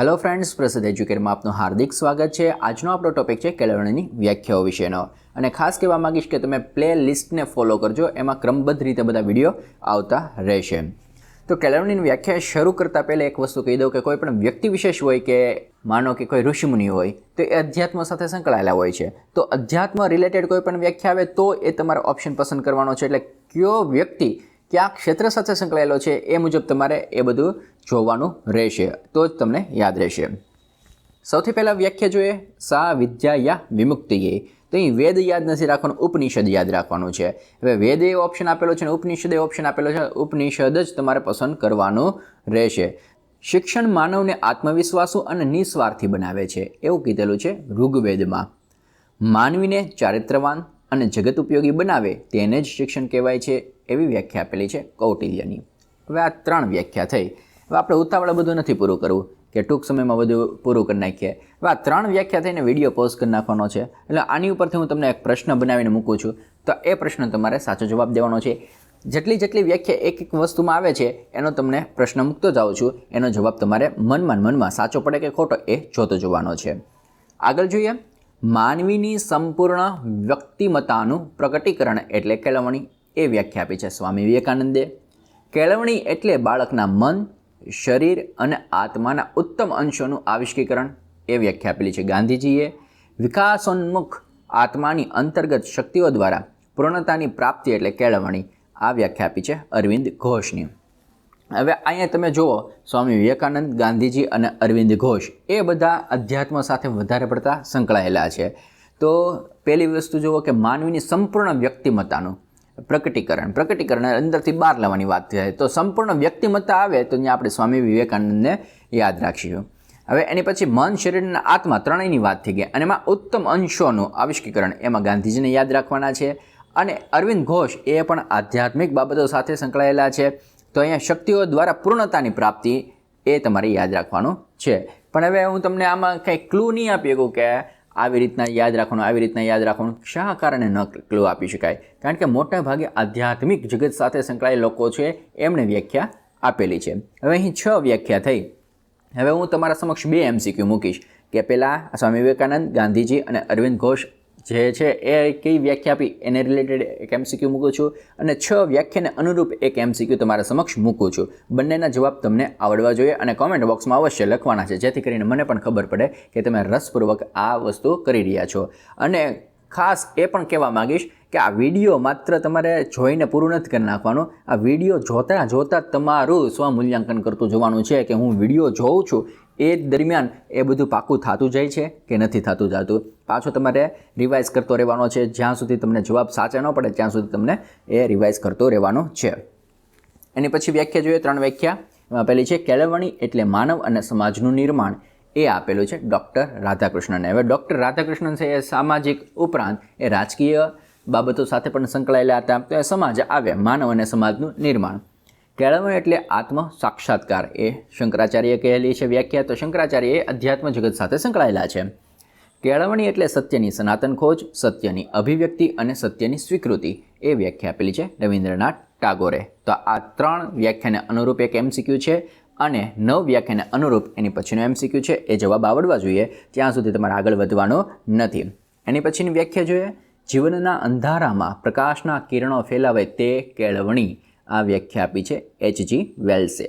Hello friends પ્રસિદ્ધ એજ્યુકેટમાં આપનું હાર્દિક સ્વાગત છે. આજનો આપણો ટોપિક છે કેળવણીની વ્યાખ્યાઓ વિશેનો. અને ખાસ કહેવા માંગીશ કે તમે પ્લે લિસ્ટને ફોલો કરજો, એમાં ક્રમબદ્ધ રીતે બધા વીડિયો આવતા રહેશે. તો કેળવણીની વ્યાખ્યા શરૂ કરતાં પહેલાં એક વસ્તુ કહી દઉં કે કોઈ પણ વ્યક્તિ વિશેષ હોય કે માનો કે કોઈ ઋષિમુનિ હોય, તો એ અધ્યાત્મ સાથે સંકળાયેલા હોય છે. તો અધ્યાત્મ રિલેટેડ કોઈ પણ વ્યાખ્યા આવે, તો એ તમારે ઓપ્શન પસંદ કરવાનો છે. એટલે કયો વ્યક્તિ કયા ક્ષેત્ર સાથે સંકળાયેલો છે એ મુજબ તમારે એ બધું જોવાનું રહેશે. તો જ તમને યાદ રહેશે. સૌથી પહેલાં વ્યાખ્યા જોઈએ સા વિદ્યા યા વિમુક્તિએ તો અહીં વેદ યાદ નથી રાખવાનું, ઉપનિષદ યાદ રાખવાનું છે. હવે વેદ એ ઓપ્શન આપેલો છે અને ઉપનિષદ એ ઓપ્શન આપેલો છે. ઉપનિષદ જ તમારે પસંદ કરવાનું રહેશે. શિક્ષણ માનવને આત્મવિશ્વાસુ અને નિસ્વાર્થી બનાવે છે. એવું કીધેલું છે ઋગ્વેદમાં. માનવીને ચારિત્રવાન અને જગત ઉપયોગી બનાવે તેને જ શિક્ષણ કહેવાય છે. એવી વ્યાખ્યા આપેલી છે કૌટિલ્યની. હવે આ ત્રણ વ્યાખ્યા થઈ. હવે આપણે ઉતાવળા બધું નથી પૂરું કરવું કે ટૂંક સમયમાં બધું પૂરું કરી નાખીએ. હવે આ ત્રણ વ્યાખ્યા થઈને વીડિયો પોઝ કરી નાખવાનો છે. એટલે આની ઉપરથી હું તમને એક પ્રશ્ન બનાવીને મૂકું છું. તો એ પ્રશ્ન તમારે સાચો જવાબ દેવાનો છે. જેટલી જેટલી વ્યાખ્યા એક એક વસ્તુમાં આવે છે, એનો તમને પ્રશ્ન મૂકતો જાઉં છું. એનો જવાબ તમારે મનમાં મનમાં સાચો પડે કે ખોટો એ જોતો જોવાનો છે. આગળ જોઈએ. માનવીની સંપૂર્ણ વ્યક્તિમતાનું પ્રગટીકરણ એટલે કેળવણી. એ વ્યાખ્યા આપી છે સ્વામી વિવેકાનંદે. કેળવણી એટલે બાળકના મન, શરીર અને આત્માના ઉત્તમ અંશોનું આવિષ્કીકરણ. એ વ્યાખ્યા આપેલી છે ગાંધીજીએ. વિકાસોન્મુખ આત્માની અંતર્ગત શક્તિઓ દ્વારા પૂર્ણતાની પ્રાપ્તિ એટલે કેળવણી. આ વ્યાખ્યા આપી છે અરવિંદ ઘોષની. હવે અહીંયા તમે જુઓ સ્વામી વિવેકાનંદ, ગાંધીજી અને અરવિંદ ઘોષ એ બધા અધ્યાત્મ સાથે વધારે પડતા સંકળાયેલા છે. તો પહેલી વસ્તુ જુઓ કે માનવીની સંપૂર્ણ વ્યક્તિમત્તાનું. પ્રકટીકરણ. પ્રકટીકરણ અંદરથી બહાર લાવવાની વાત થાય. તો સંપૂર્ણ વ્યક્તિમત્તા આવે તો ત્યાં આપણે સ્વામી વિવેકાનંદને યાદ રાખીશું. હવે એની પછી મન શરીર અને આત્મા ત્રણેયની વાત થઈ ગઈ. અને એમાં ઉત્તમ અંશોનું આવિષ્કીકરણ એમાં ગાંધીજીને યાદ રાખવાના છે. અને અરવિંદ ઘોષ એ પણ આધ્યાત્મિક બાબતો સાથે સંકળાયેલા છે. તો અહીંયા શક્તિઓ દ્વારા પૂર્ણતાની પ્રાપ્તિ એ તમારે યાદ રાખવાનું છે. પણ હવે હું તમને આમાં કંઈ ક્લુ નહીં આપી શકું કે આવી રીતના યાદ રાખવાનું, આવી રીતના યાદ રાખવાનું શા કારણે ન ક્લુ આપી શકાય? કારણ કે મોટા ભાગે આધ્યાત્મિક જગત સાથે સંકળાયેલા લોકો છે, એમણે વ્યાખ્યા આપેલી છે. હવે અહીં છ વ્યાખ્યા થઈ. હવે હું તમારા સમક્ષ બે એમસીક્યુ મૂકીશ. કે પહેલાં સ્વામી વિવેકાનંદ, ગાંધીજી અને અરવિંદ ઘોષ જે છે એ કઈ વ્યાખ્યા આપી? એને રિલેટેડ એક એમસીક્યુ મૂકું છું અને છ વ્યાખ્યાને અનુરૂપ એક એમસીક્યુ તમારા સમક્ષ મૂકું છું. બંનેના જવાબ તમને આવડવા જોઈએ અને કોમેન્ટ બોક્સમાં અવશ્ય લખવાના છે, જેથી કરીને મને પણ ખબર પડે કે તમે રસપૂર્વક આ વસ્તુ કરી રહ્યા છો. અને ખાસ એ પણ કહેવા માગીશ કે આ વીડિયો માત્ર તમારે જોઈને પૂરું નથી કરી નાખવાનું. આ વીડિયો જોતાં જોતાં તમારું સ્વમૂલ્યાંકન કરતું જોવાનું છે કે હું વીડિયો જોઉં છું એ દરમિયાન એ બધું પાકું થતું જાય છે કે નથી થતું જતું. પાછો તમારે રિવાઇઝ કરતો રહેવાનો છે. જ્યાં સુધી તમને જવાબ સાચા ન પડે, ત્યાં સુધી તમને એ રિવાઇઝ કરતો રહેવાનો છે. એની પછી વ્યાખ્યા જોઈએ, ત્રણ વ્યાખ્યા. પહેલી છે, કેળવણી એટલે માનવ અને સમાજનું નિર્માણ. એ આપેલું છે ડૉક્ટર રાધાકૃષ્ણને. હવે ડૉક્ટર રાધાકૃષ્ણન છે એ સામાજિક ઉપરાંત એ રાજકીય બાબતો સાથે પણ સંકળાયેલા હતા. તો એ સમાજ આવે, માનવ અને સમાજનું નિર્માણ. કેળવણી એટલે આત્મ સાક્ષાત્કાર એ શંકરાચાર્ય કહેલી છે વ્યાખ્યા. તો શંકરાચાર્ય એ અધ્યાત્મ જગત સાથે સંકળાયેલા છે. કેળવણી એટલે સત્યની સનાતન ખોજ, સત્યની અભિવ્યક્તિ અને સત્યની સ્વીકૃતિ. એ વ્યાખ્યા આપેલી છે રવિન્દ્રનાથ ટાગોરે. તો આ ત્રણ વ્યાખ્યાને અનુરૂપ એક એમસીક્યુ છે અને નવ વ્યાખ્યાને અનુરૂપ એની પછીનો એમસીક્યુ છે. એ જવાબ આવડવા જોઈએ. ત્યાં સુધી તમારે આગળ વધવાનો નથી. એની પછીની વ્યાખ્યા જોઈએ. જીવનના અંધારામાં પ્રકાશના કિરણો ફેલાવે તે કેળવણી. આ વ્યાખ્યા આપી છે એચજી વેલ્સે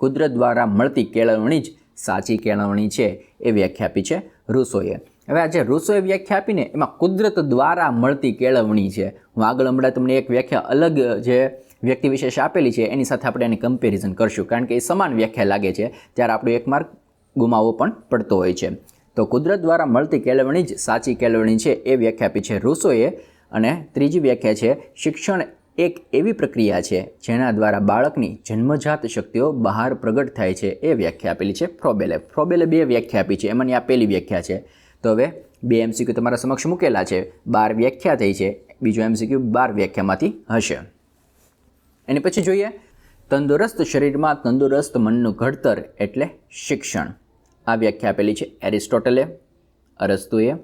કુદરત દ્વારા મળતી કેળવણી જ સાચી કેળવણી છે એ વ્યાખ્યા આપી છે રૂસોએ હવે આ જે રૂસોએ વ્યાખ્યા આપીને એમાં કુદરત દ્વારા મળતી કેળવણી છે. હું આગળ હમણાં તમને એક વ્યાખ્યા અલગ, જે વ્યક્તિ વિશેષ આપેલી છે, એની સાથે આપણે એની કમ્પેરિઝન કરશું, કારણ કે એ સમાન વ્યાખ્યા લાગે છે, ત્યારે આપણો એક માર્ક ગુમાવવો પણ પડતો હોય છે. તો કુદરત દ્વારા મળતી કેળવણી જ સાચી કેળવણી છે એ વ્યાખ્યા આપી છે રૂસોએ અને ત્રીજી વ્યાખ્યા છે, શિક્ષણ એક એવી પ્રક્રિયા છે જેના દ્વારા બાળકની જન્મજાત શક્તિઓ બહાર પ્રગટ થાય છે. એ વ્યાખ્યા આપેલી છે ફ્રોબેલે. ફ્રોબેલે બે વ્યાખ્યા આપી છે. એમાંની આ પહેલી વ્યાખ્યા છે. તો હવે બે એમસીક્યુ તમારા સમક્ષ મૂકેલા છે. બાર વ્યાખ્યા થઈ છે. બીજો એમસીક્યુ બાર વ્યાખ્યામાંથી હશે. એની પછી જોઈએ. તંદુરસ્ત શરીરમાં તંદુરસ્ત મનનું ઘડતર એટલે શિક્ષણ. આ વ્યાખ્યા આપેલી છે એરિસ્ટોટલે, અરસ્તુએ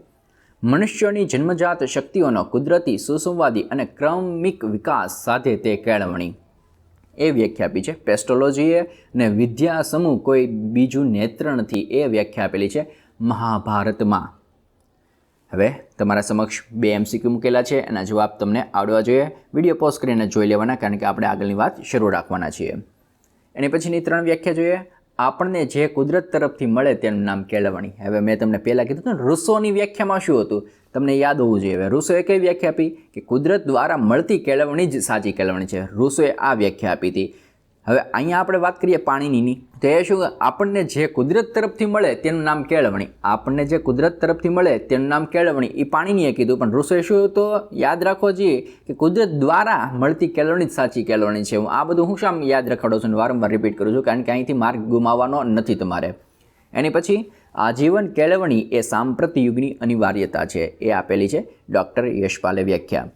મનુષ્યની જન્મજાત શક્તિઓનો કુદરતી, સુસંવાદી અને ક્રમિક વિકાસ સાથે તે કેળવણી. એ વ્યાખ્યા આપી છે. પેસ્ટોલોજીએ ને વિદ્યા સમૂહ કોઈ બીજું નેત્ર નથી. એ વ્યાખ્યા આપેલી છે મહાભારતમાં. હવે તમારા સમક્ષ બે એમસીક્યુ મૂકેલા છે. એના જવાબ તમને આવડવા જોઈએ. વીડિયો પોઝ કરીને જોઈ લેવાના, કારણ કે આપણે આગળની વાત શરૂ રાખવાના છીએ. એની પછીની ત્રણ વ્યાખ્યા જોઈએ. આપણને જે કુદરત તરફથી મળે તેનું નામ કેળવણી. હવે મેં તમને પહેલાં કીધું હતું રૂસોની વ્યાખ્યામાં શું હતું? તમને યાદ હોવું જોઈએ. હવે રૂસોએ કઈ વ્યાખ્યા આપી? કે કુદરત દ્વારા મળતી કેળવણી જ સાચી કેળવણી છે. રૂસોએ આ વ્યાખ્યા આપી હતી. હવે અહીંયા આપણે વાત કરીએ પાણીની. તો એ શું, આપણને જે કુદરત તરફથી મળે તેનું નામ કેળવણી. આપણને જે કુદરત તરફથી મળે તેનું નામ કેળવણી. એ પાણીનીએ કીધું, પણ ઋષિએ શું તો યાદ રાખવો જોઈએ કે કુદરત દ્વારા મળતી કેળવણી જ સાચી કેળવણી છે. હું આ બધું હું શામ યાદ રખાડું છું વારંવાર રિપીટ કરું છું, કારણ કે અહીંથી માર્ગ ગુમાવવાનો નથી તમારે. એની પછી આજીવન કેળવણી એ સાંપ્રત યુગની અનિવાર્યતા છે. એ આપેલી છે ડૉક્ટર યશપાલે વ્યાખ્યા.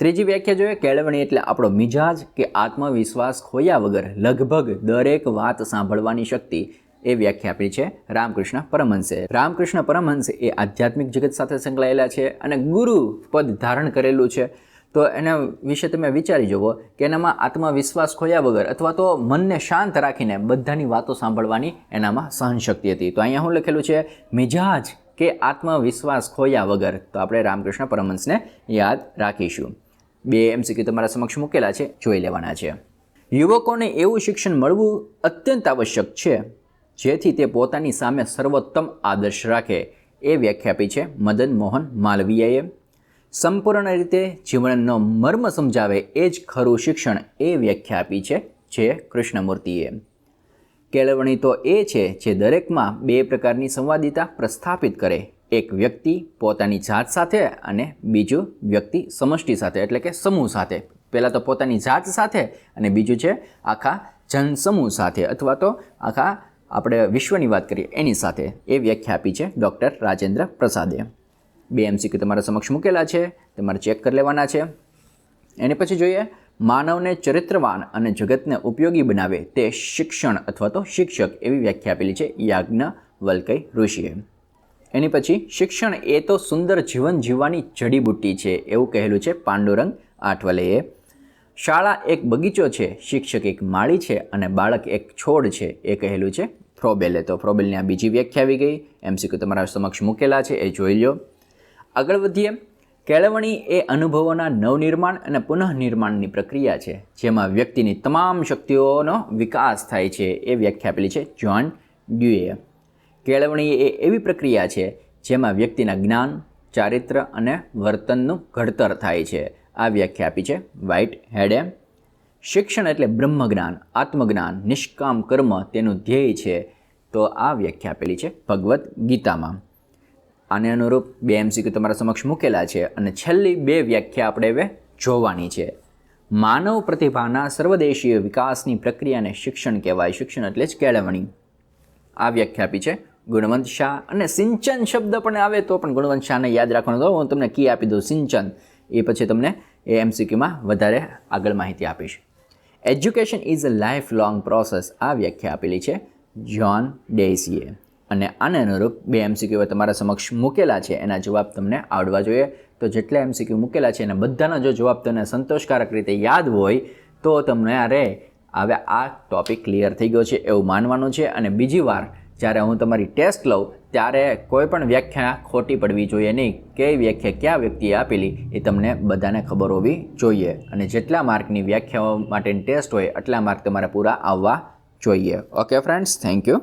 ત્રીજી વ્યાખ્યા જોઈએ કેળવણી એટલે આપણો મિજાજ કે આત્મવિશ્વાસ ખોયા વગર લગભગ દરેક વાત સાંભળવાની શક્તિ એ વ્યાખ્યા આપી છે રામકૃષ્ણ પરમહંસે. રામકૃષ્ણ પરમહંસ એ આધ્યાત્મિક જગત સાથે સંકળાયેલા છે અને ગુરુ પદ ધારણ કરેલું છે. તો એના વિશે તમે વિચારી જુઓ કે એનામાં આત્મવિશ્વાસ ખોયા વગર અથવા તો મનને શાંત રાખીને બધાની વાતો સાંભળવાની એનામાં સહનશક્તિ હતી. તો અહીંયા હું લખેલું છે, મિજાજ કે આત્મવિશ્વાસ ખોયા વગર. તો આપણે રામકૃષ્ણ પરમહંસને યાદ રાખીશું. બે એમસીક્યુ તમારા સમક્ષ મૂકેલા છે, જોઈ લેવાના છે. યુવકોને એવું શિક્ષણ મળવું અત્યંત આવશ્યક છે, જેથી તે પોતાની સામે સર્વોત્તમ આદર્શ રાખે, એ વ્યાખ્યા આપી છે મદન મોહન માલવીયાએ. સંપૂર્ણ રીતે જીવનનો મર્મ સમજાવે એ જ ખરું શિક્ષણ એ વ્યાખ્યા આપી છે જે કૃષ્ણમૂર્તિએ. કેળવણી તો એ છે જે દરેકમાં બે પ્રકારની સંવાદિતા પ્રસ્થાપિત કરે એક વ્યક્તિ પોતાની જાત સાથે અને બીજું વ્યક્તિ સમષ્ટિ સાથે, એટલે કે સમૂહ સાથે. પહેલાં તો પોતાની જાત સાથે અને બીજું છે આખા જનસમૂહ સાથે, અથવા તો આખા આપણે વિશ્વની વાત કરીએ એની સાથે. એ વ્યાખ્યા આપી છે ડૉક્ટર રાજેન્દ્ર પ્રસાદે. બે એમસીક્યુ તમારા સમક્ષ મૂકેલા છે, તમારે ચેક કરી લેવાના છે. એને પછી જોઈએ, માનવને ચરિત્રવાન અને જગતને ઉપયોગી બનાવે તે શિક્ષણ અથવા તો શિક્ષક એવી વ્યાખ્યા આપેલી છે યાજ્ઞ યાજ્ઞવલ્કય ઋષિએ. એની પછી શિક્ષણ એ તો સુંદર જીવન જીવવાની જડીબુટ્ટી છે, એવું કહેલું છે પાંડુરંગ આઠવલેએ. શાળા એક બગીચો છે, શિક્ષક એક માળી છે અને બાળક એક છોડ છે, એ કહેલું છે ફ્રોબેલે. તો ફ્રોબેલની આ બીજી વ્યાખ્યા આવી ગઈ. એમસીક્યુ તમારા સમક્ષ મૂકેલા છે, એ જોઈ લો આગળ વધીએ. કેળવણી એ અનુભવોના નવનિર્માણ અને પુનઃનિર્માણની પ્રક્રિયા છે, જેમાં વ્યક્તિની તમામ શક્તિઓનો વિકાસ થાય છે, એ વ્યાખ્યા આપેલી છે જ્હોન ડ્યુએ. કેળવણી એ એવી પ્રક્રિયા છે જેમાં વ્યક્તિના જ્ઞાન, ચારિત્ર અને વર્તનનું ઘડતર થાય છે. આ વ્યાખ્યા આપી છે વ્હાઇટ હેડે. શિક્ષણ એટલે બ્રહ્મજ્ઞાન, આત્મજ્ઞાન, નિષ્કામ કર્મ તેનું ધ્યેય છે. તો આ વ્યાખ્યા આપેલી છે ભગવદ્ ગીતામાં. આને અનુરૂપ બે એમસીક્યુ તમારા સમક્ષ મૂકેલા છે અને છેલ્લી બે વ્યાખ્યા આપણે હવે જોવાની છે. માનવ પ્રતિભાના સર્વદેશીય વિકાસની પ્રક્રિયાને શિક્ષણ કહેવાય. શિક્ષણ એટલે જ કેળવણી. આ વ્યાખ્યા આપી છે ગુણવંત શાહ. અને સિંચન શબ્દ પણ આવે તો પણ ગુણવંત શાહને યાદ રાખવાનો. તો હું તમને કી આપી દઉં. સિંચન. એ પછી તમને એ એમસીક્યુમાં વધારે આગળ માહિતી આપીશ. Education is a lifelong process આ વ્યાખ્યા આપેલી છે જ્હોન ડેસીએ અને આને અનુરૂપ બે એમસીક્યુ તમારા સમક્ષ મૂકેલા છે. એના જવાબ તમને આવડવા જોઈએ. તો જેટલા એમસીક્યુ મૂકેલા છે એના બધાનો જો જવાબ તમને સંતોષકારક રીતે યાદ હોય, તો તમને અરે, હવે આ ટોપિક ક્લિયર થઈ ગયો છે એવું માનવાનું છે. અને બીજી વાર જ્યારે હું તમારી ટેસ્ટ લઉં, ત્યારે કોઈ પણ વ્યાખ્યા ખોટી પડવી જોઈએ નહીં. કઈ વ્યાખ્યા કયા વ્યક્તિએ આપેલી, એ તમને બધાને ખબર હોવી જોઈએ. અને જેટલા માર્કની વ્યાખ્યાઓ માટેની ટેસ્ટ હોય એટલા માર્ક તમારે પૂરા આવવા જોઈએ. Okay friends thank you